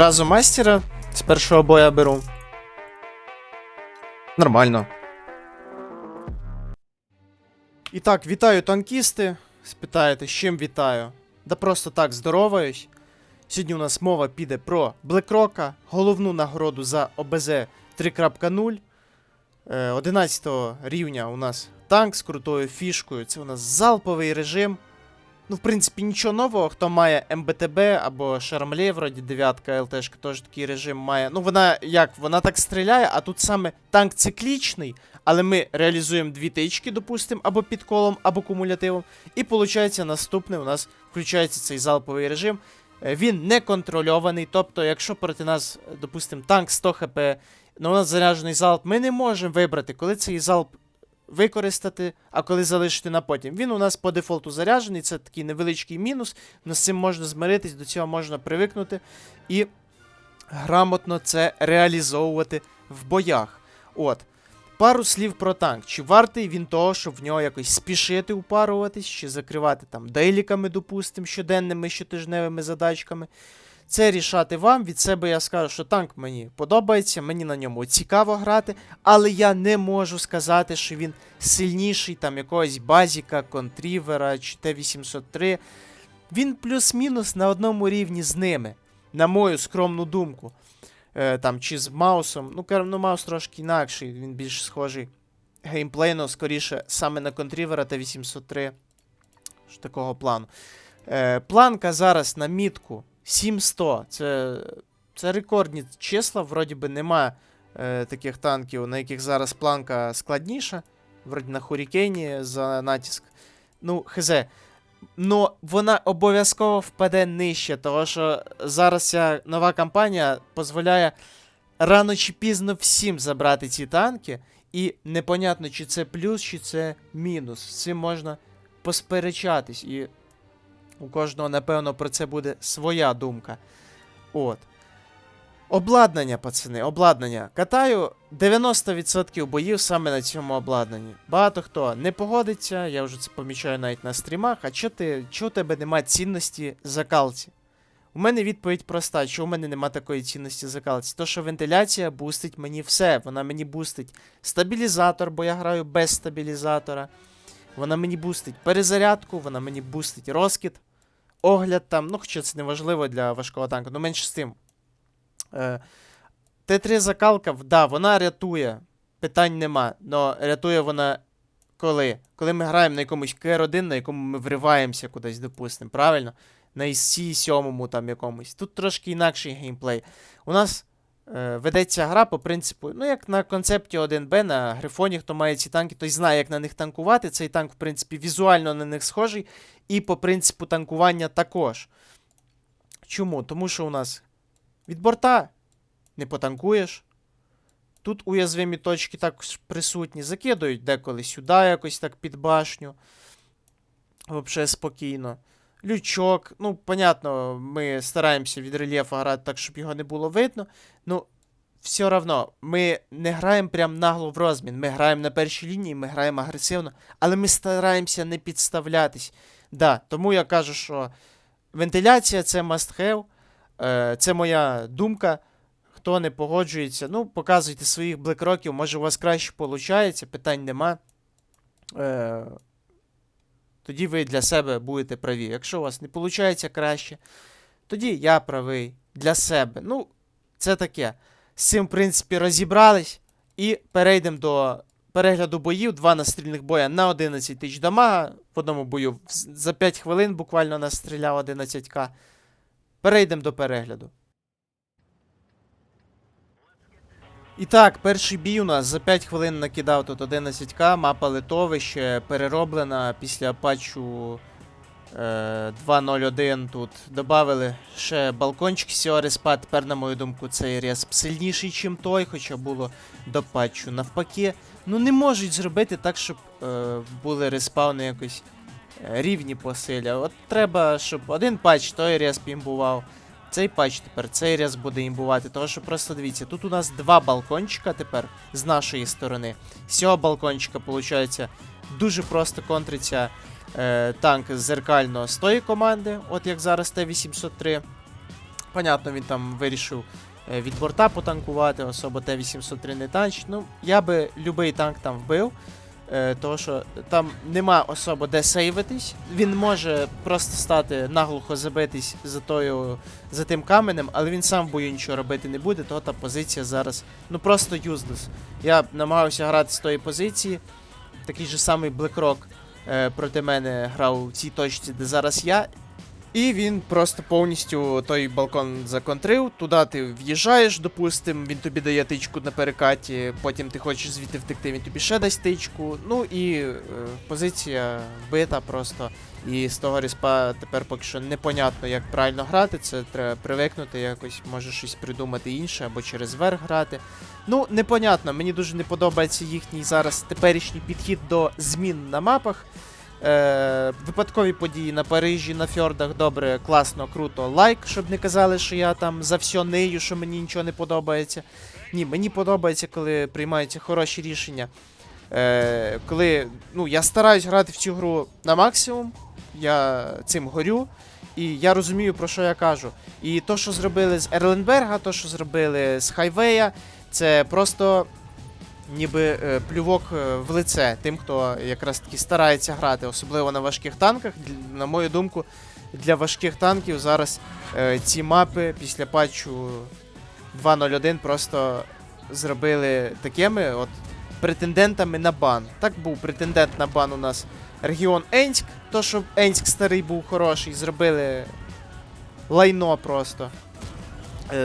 зразу мастера з першого боя беру? Нормально. І так, вітаю танкісти. Спитаєте, з чим вітаю? Да просто так здороваюсь. Сьогодні у нас мова піде про Блекрока, головну нагороду за ОБЗ 3.0. Е, 11 рівня у нас танк з крутою фішкою. Це у нас залповий режим. Ну, в принципі, нічого нового. Хто має МБТБ або Шармле, вроді 9 ЛТшка, теж такий режим має. Ну, вона як? Вона так стріляє, а тут саме танк циклічний, але ми реалізуємо дві тички, допустимо, або під колом, або кумулятивом. І виходить, наступне у нас включається цей залповий режим. Е, Він не контрольований, тобто, якщо проти нас, допустимо, танк 100 хп, ну у нас заряджений залп, ми не можемо вибрати, коли цей залп використати, а коли залишити на потім. Він у нас по дефолту заряджений, це такий невеличкий мінус, але з цим можна змиритись, до цього можна привикнути і грамотно це реалізовувати в боях. От. Пару слів про танк. Чи вартий він того, щоб в нього якось спішити упаруватись, чи закривати там дейліками, допустимо, щоденними, щотижневими задачками. Це рішати вам. Від себе я скажу, що танк мені подобається, мені на ньому цікаво грати, але я не можу сказати, що він сильніший там якогось базіка, контрівера чи Т-803. Він плюс-мінус на одному рівні з ними, на мою скромну думку. Е, там, чи з Маусом. Ну, ну, Маус трошки інакший, він більш схожий геймплейно, скоріше, саме на контрівера Т-803. Такого плану. Е, планка зараз на мітку 7100. Це, це рекордні числа. Вроді би немає е, таких танків, на яких зараз планка складніша. Вроді на Хурікені за натиск. Ну, хз. Ну, вона обов'язково впаде нижче, тому що зараз ця нова кампанія дозволяє рано чи пізно всім забрати ці танки, і непонятно, чи це плюс, чи це мінус. З цим можна посперечатись, і у кожного, напевно, про це буде своя думка. От. Обладнання, пацани, обладнання. Катаю 90% боїв саме на цьому обладнанні. Багато хто не погодиться, я вже це помічаю навіть на стрімах. А чо ти, чо у тебе нема цінності закалці? У мене відповідь проста: що у мене нема такої цінності закалці? То, що вентиляція бустить мені все. Вона мені бустить стабілізатор, бо я граю без стабілізатора. Вона мені бустить перезарядку, вона мені бустить розкид, огляд там. Ну, хоча це не важливо для важкого танку, ну менше з тим. Е, Т3 закалка, да, вона рятує. Питань нема. Но рятує вона коли? Коли ми граємо на якомусь КР1, на якому ми вриваємося кудись, допустимо, правильно? На ІС 7 там якомусь. Тут трошки інакший геймплей. У нас ведеться гра по принципу, ну як на концепті 1Б, на грифоні, хто має ці танки, той знає, як на них танкувати. Цей танк, в принципі, візуально на них схожий, і по принципу танкування також. Чому? Тому що у нас від борта не потанкуєш. Тут уязвимі точки також присутні. Закидують деколи сюди якось так під башню. Взагалі спокійно. Лючок. Ну, понятно, ми стараємося від рельєфа грати так, щоб його не було видно. Ну, все одно, ми не граємо прям нагло в розмін. Ми граємо на першій лінії, ми граємо агресивно, але ми стараємося не підставлятись. Да, тому я кажу, що вентиляція це must have. Е, це моя думка. Хто не погоджується, ну, показуйте своїх блекроків, може у вас краще виходить, питань нема. Тоді ви для себе будете праві. Якщо у вас не виходить краще, тоді я правий для себе. Ну, це таке. З цим, в принципі, розібрались. І перейдемо до перегляду боїв. Два настрільних боя на 11 тисяч дамага. В одному бою за 5 хвилин буквально настріляв 11к. Перейдемо до перегляду. І так, перший бій у нас за 5 хвилин накидав тут 11к, мапа литовище перероблена після патчу е, 2.01 тут додали ще балкончик з респа. Тепер, на мою думку, цей респ сильніший, ніж той, хоча було до патчу навпаки. Ну не можуть зробити так, щоб е, були респауни якось е, рівні по силі. От треба, щоб один патч той респ імбував. Цей патч тепер цей рез буде імбувати. Тому що просто дивіться, тут у нас два балкончика тепер з нашої сторони. З цього балкончика, виходить, дуже просто контриться е, танк зеркально з тої команди, от як зараз Т-803. Понятно, він там вирішив е, від борта потанкувати, особо Т-803 не танчить. Ну, я би любий танк там вбив. Е, того, що там нема особо де сейвитись. Він може просто стати наглухо забитись за тою, за тим каменем, але він сам в бою нічого робити не буде, того та позиція зараз ну просто юзлес. Я намагався грати з тої позиції. Такий же самий BlackRock е, проти мене грав в цій точці, де зараз я. І він просто повністю той балкон законтрив. Туди ти в'їжджаєш, допустим, він тобі дає тичку на перекаті, потім ти хочеш звідти втекти, він тобі ще дасть тичку. Ну і е, позиція вбита просто. І з того респа тепер поки що непонятно, як правильно грати. Це треба привикнути якось, може щось придумати інше, або через верх грати. Ну, непонятно, мені дуже не подобається їхній зараз теперішній підхід до змін на мапах. Е, випадкові події на Парижі, на фьордах, добре, класно, круто. Лайк, щоб не казали, що я там за все нею, що мені нічого не подобається. Ні, мені подобається, коли приймаються хороші рішення. Е, коли ну, я стараюсь грати в цю гру на максимум, я цим горю. І я розумію, про що я кажу. І то, що зробили з Ерленберга, то, що зробили з Хайвея, це просто ніби е, плювок е, в лице тим, хто якраз таки старається грати, особливо на важких танках. На мою думку, для важких танків зараз е, ці мапи після патчу 2.01 просто зробили такими от претендентами на бан. Так був претендент на бан у нас регіон Енськ, то що Енськ старий був хороший, зробили лайно просто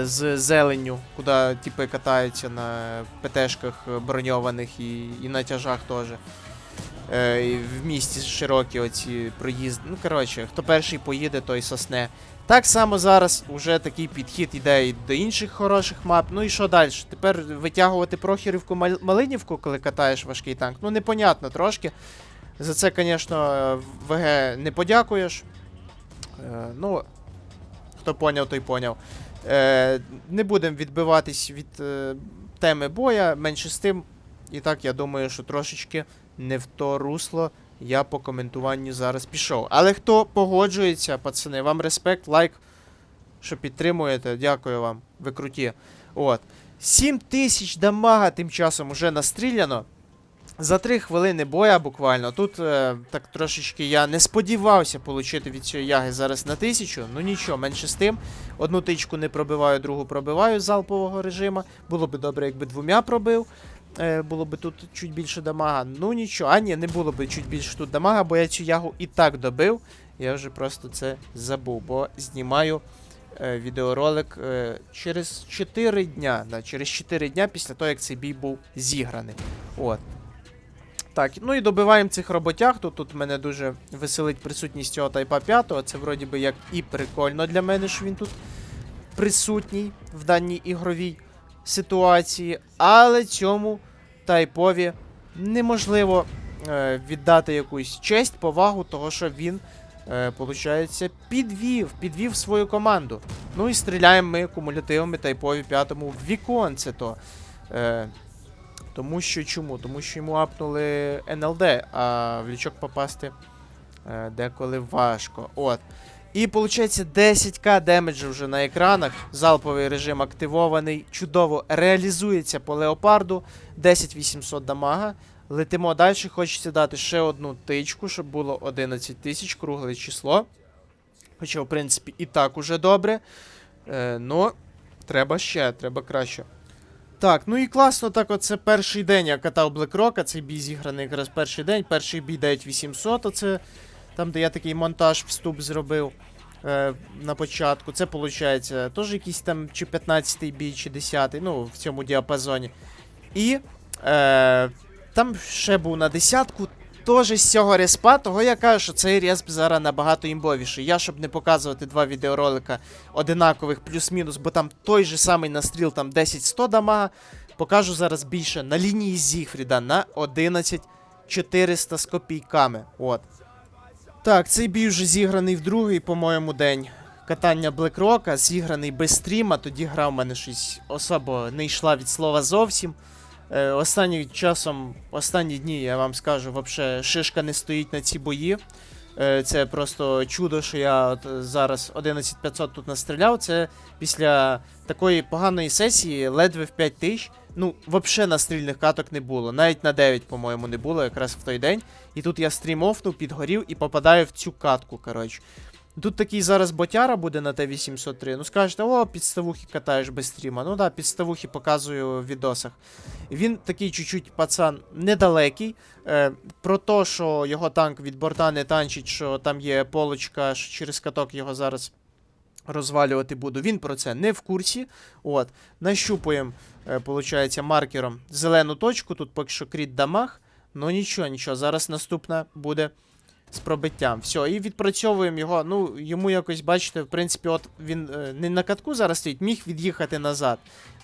з зеленню, куди типи катаються на ПТшках броньованих і, і на тяжах теж. Е, в місті широкі оці проїзди. Ну, коротше, хто перший поїде, той сосне. Так само зараз уже такий підхід іде і до інших хороших мап. Ну і що далі? Тепер витягувати Прохірівку Малинівку, коли катаєш важкий танк. Ну, непонятно трошки. За це, звісно, ВГ не подякуєш. Е, ну, хто поняв, той поняв. Е, не будемо відбиватись від е, теми боя, менше з тим. І так, я думаю, що трошечки не в то русло я по коментуванню зараз пішов. Але хто погоджується, пацани, вам респект, лайк, що підтримуєте. Дякую вам. Ви круті. От. 7 тисяч дамага тим часом уже настріляно. За 3 хвилини боя буквально. Тут е, так трошечки я не сподівався отримати від цієї яги зараз на тисячу. Ну нічого, менше з тим. Одну тичку не пробиваю, другу пробиваю з залпового режиму. Було би добре, якби двома пробив. Е, було би тут чуть більше дамага. Ну нічого, а ні, не було би чуть більше тут дамага, бо я цю ягу і так добив. Я вже просто це забув, бо знімаю е, відеоролик е, через 4 дня. Да, через 4 дня після того, як цей бій був зіграний. От. Так, ну і добиваємо цих роботяг. Тут, тут мене дуже веселить присутність цього тайпа 5. Це вроді би як і прикольно для мене, що він тут присутній в даній ігровій ситуації. Але цьому тайпові неможливо е, віддати якусь честь, повагу, того, що він, е, підвів, підвів свою команду. Ну і стріляємо ми кумулятивами тайпові п'ятому в віконце то. Е, тому що чому? Тому що йому апнули НЛД, а в лічок попасти е, деколи важко. От. І виходить 10к демеджу вже на екранах. Залповий режим активований. Чудово реалізується по леопарду. 10800 дамага. Летимо далі. Хочеться дати ще одну тичку, щоб було 11 тисяч, кругле число. Хоча, в принципі, і так уже добре. Е, ну, треба ще, треба краще. Так, ну і класно, так оце перший день я катав Блекрока, цей бій зіграний якраз перший день. Перший бій 9800, оце там, де я такий монтаж вступ зробив е, на початку. Це виходить теж якийсь там чи 15-й бій, чи 10-й, ну, в цьому діапазоні. І е, там ще був на десятку. Теж з цього респа, того я кажу, що цей респ зараз набагато імбовіший. Я, щоб не показувати два відеоролика одинакових плюс-мінус, бо там той же самий настріл, там 10-100 дамага, покажу зараз більше на лінії Зігфріда на 11 400 з копійками. От. Так, цей бій вже зіграний в другий, по-моєму, день. Катання Блекрока, зіграний без стріма, тоді гра в мене щось особо не йшла від слова зовсім. Е, останнім часом, останні дні, я вам скажу, вообще шишка не стоїть на ці бої. Е, це просто чудо, що я от зараз 11500 тут настріляв. Це після такої поганої сесії ледве в 5 тисяч. Ну, взагалі настрільних каток не було. Навіть на 9, по-моєму, не було якраз в той день. І тут я стрім офнув, підгорів і попадаю в цю катку, коротше. Тут такий зараз ботяра буде на Т-803. Ну скажете, о, підставухи катаєш без стріма. Ну да, підставухи показую в відосах. Він такий чуть-чуть пацан недалекий. Е, про те, що його танк від борта не танчить, що там є полочка, що через каток його зараз розвалювати буду. Він про це не в курсі. От. Нащупуємо, е, маркером зелену точку. Тут поки що кріт дамаг. Ну нічого, нічого. Зараз наступна буде з пробиттям. Все, і відпрацьовуємо його. Ну, йому якось, бачите, в принципі, от він е, не на катку зараз стоїть, міг від'їхати назад.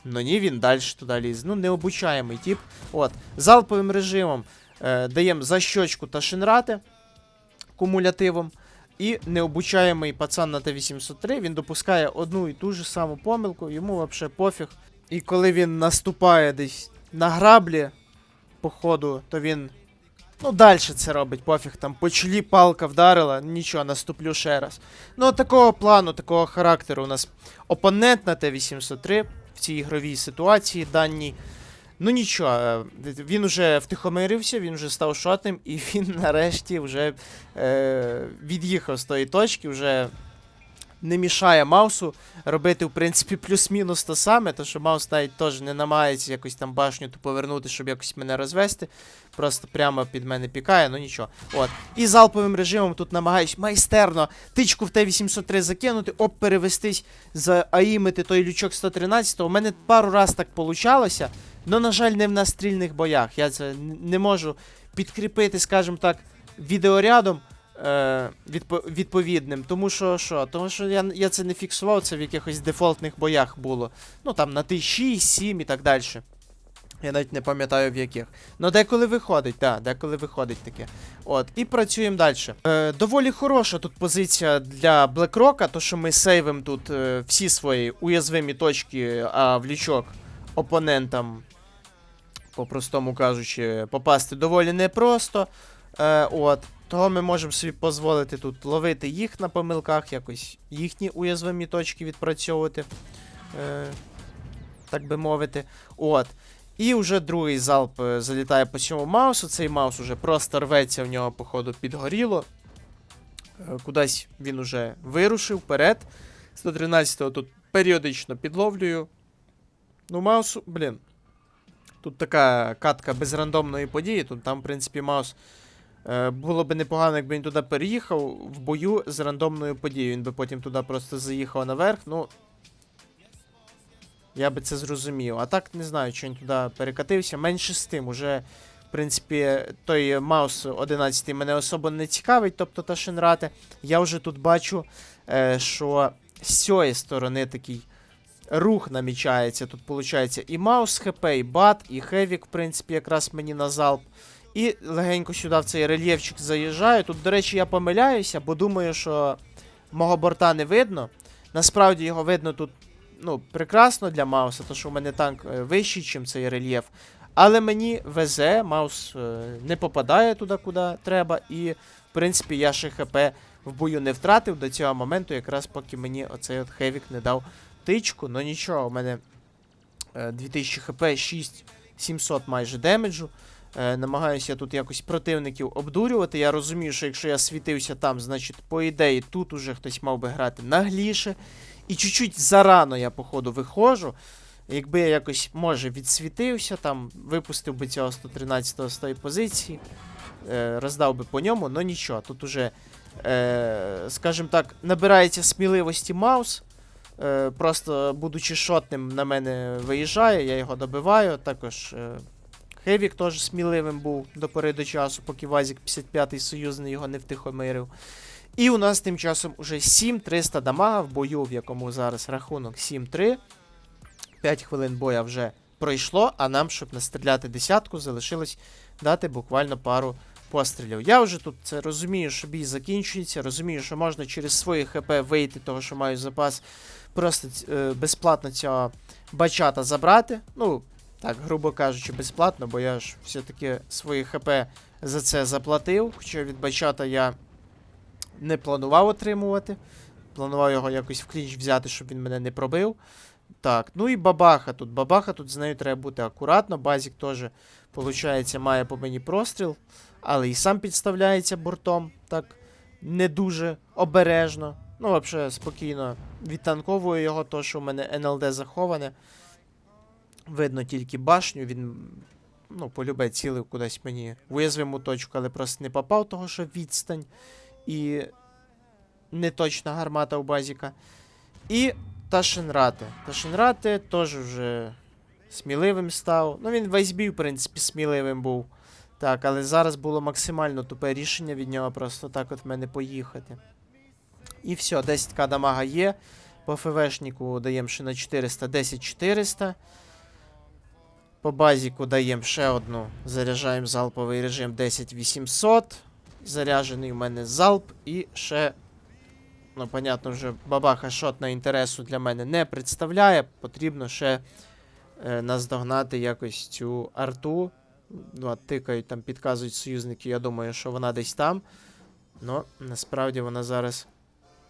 Ну ні, він далі туди ліз. Ну, необучаємий тип. От, залповим режимом е, даємо за щочку та шинрати кумулятивом. І необучаємий пацан на Т-803, він допускає одну і ту ж саму помилку, йому взагалі пофіг. І коли він наступає десь на граблі, по ходу, то він Ну, далі це робить, пофіг, там по чолі палка вдарила, нічого, наступлю ще раз. Ну, такого плану, такого характеру у нас опонент на Т-803 в цій ігровій ситуації даній. Ну нічого, е, він вже втихомирився, він вже став шотним, і він нарешті вже е, від'їхав з тої точки, вже не мішає Маусу робити, в принципі, плюс-мінус то саме, то що Маус навіть теж не намагається якось там башню ту повернути, щоб якось мене розвести. Просто прямо під мене пікає, ну нічого. От. І залповим режимом тут намагаюсь майстерно тичку в Т-803 закинути, оп, перевестись, зааїмити той лючок 113. У мене пару раз так получалося, але, на жаль, не в настрільних боях. Я це не можу підкріпити, скажімо так, відеорядом. Е, відпо- відповідним, тому що що? Тому що я, я це не фіксував, це в якихось дефолтних боях було. Ну там на Т6, 7 і так далі. Я навіть не пам'ятаю в яких. Ну, деколи виходить, так, да, деколи виходить таке. От, і працюємо далі. Е, доволі хороша тут позиція для Блекрока, то що ми сейвимо тут е, всі свої уязвимі точки, а в лічок опонентам, по-простому кажучи, попасти доволі непросто. Е, от. Того ми можемо собі дозволити тут ловити їх на помилках, якось їхні уязвимі точки відпрацьовувати. Е, так би мовити. От. І вже другий залп е, залітає по цьому маусу. Цей маус уже просто рветься в нього, походу, підгоріло. Е, Кудись він уже вирушив вперед. 113-го тут періодично підловлюю. Ну, маусу, блін. Тут така катка без рандомної події. Тут там, в принципі, маус. Е, було б непогано, якби він туди переїхав в бою з рандомною подією. Він би потім туди просто заїхав наверх. Ну. Я би це зрозумів. А так не знаю, чи він туди перекатився. Менше з тим, уже, в принципі, той Маус 11 мене особо не цікавить, тобто та Шинрати. Я вже тут бачу, е, що з цієї сторони такий рух намічається. Тут виходить і Маус ХП, і Бат, і Хевік, в принципі, якраз мені на залп. І легенько сюди в цей рельєфчик заїжджаю. Тут, до речі, я помиляюся, бо думаю, що мого борта не видно. Насправді його видно тут ну, прекрасно для Мауса, тому що у мене танк е, вищий, ніж цей рельєф. Але мені везе, Маус е, не попадає туди, куди треба. І, в принципі, я ще ХП в бою не втратив до цього моменту, якраз поки мені оцей от Хевік не дав тичку. Ну нічого, у мене е, 2000 хп, 6700 майже демеджу. Е, намагаюся тут якось противників обдурювати. Я розумію, що якщо я світився там, значить, по ідеї, тут уже хтось мав би грати нагліше. І чуть-чуть зарано я, походу, виходжу. Якби я якось, може, відсвітився, там, випустив би цього 113-го з тої позиції, е, роздав би по ньому, но нічого. Тут уже, е, скажімо так, набирається сміливості Маус. Просто, будучи шотним, на мене виїжджає, я його добиваю. Також Хевік теж сміливим був до пори до часу, поки Вазік 55-й союзний його не втихомирив. І у нас тим часом уже 7300 дамага в бою, в якому зараз рахунок 7-3. 5 хвилин боя вже пройшло, а нам, щоб настріляти десятку, залишилось дати буквально пару пострілів. Я вже тут це розумію, що бій закінчується, розумію, що можна через свої ХП вийти, того, що маю запас, просто е, безплатно цього бачата забрати. Ну, так, грубо кажучи, безплатно, бо я ж все-таки свої ХП за це заплатив. Хоча від бачата я не планував отримувати. Планував його якось в клінч взяти, щоб він мене не пробив. Так, ну і бабаха тут. Бабаха тут з нею треба бути акуратно. Базік теж, виходить, має по мені простріл, але і сам підставляється бортом, так не дуже обережно. Ну, взагалі, спокійно відтанковую його, то що в мене НЛД заховане. Видно тільки башню, він ну, полюбе цілив кудись мені уязвиму точку, але просто не попав, того що відстань і неточна гармата у базіка. І Ташенрате. Ташенрате теж вже сміливим став. Ну, він весь бій, в принципі, сміливим був. Так, але зараз було максимально тупе рішення від нього просто так от в мене поїхати. І все, 10к дамага є. По ФВшнику даємо ще на 400, 10 400. По базіку даємо ще одну. Заряджаємо залповий режим 10 800. Заряджений у мене залп і ще Ну, понятно, вже бабаха шотна інтересу для мене не представляє. Потрібно ще е, наздогнати якось цю арту. Ну, тикають там, підказують союзники. Я думаю, що вона десь там. Ну, насправді вона зараз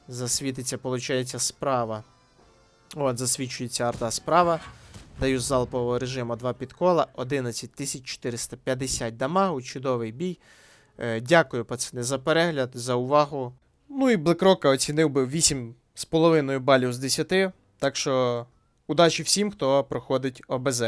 засвітиться, виходить, справа. От, засвічується арта справа. Даю з залпового режиму 2 підкола, 11450 дамагу, чудовий бій. Е, дякую, пацани, за перегляд, за увагу. Ну і Блекрока оцінив би 8,5 балів з 10. Так що удачі всім, хто проходить ОБЗ.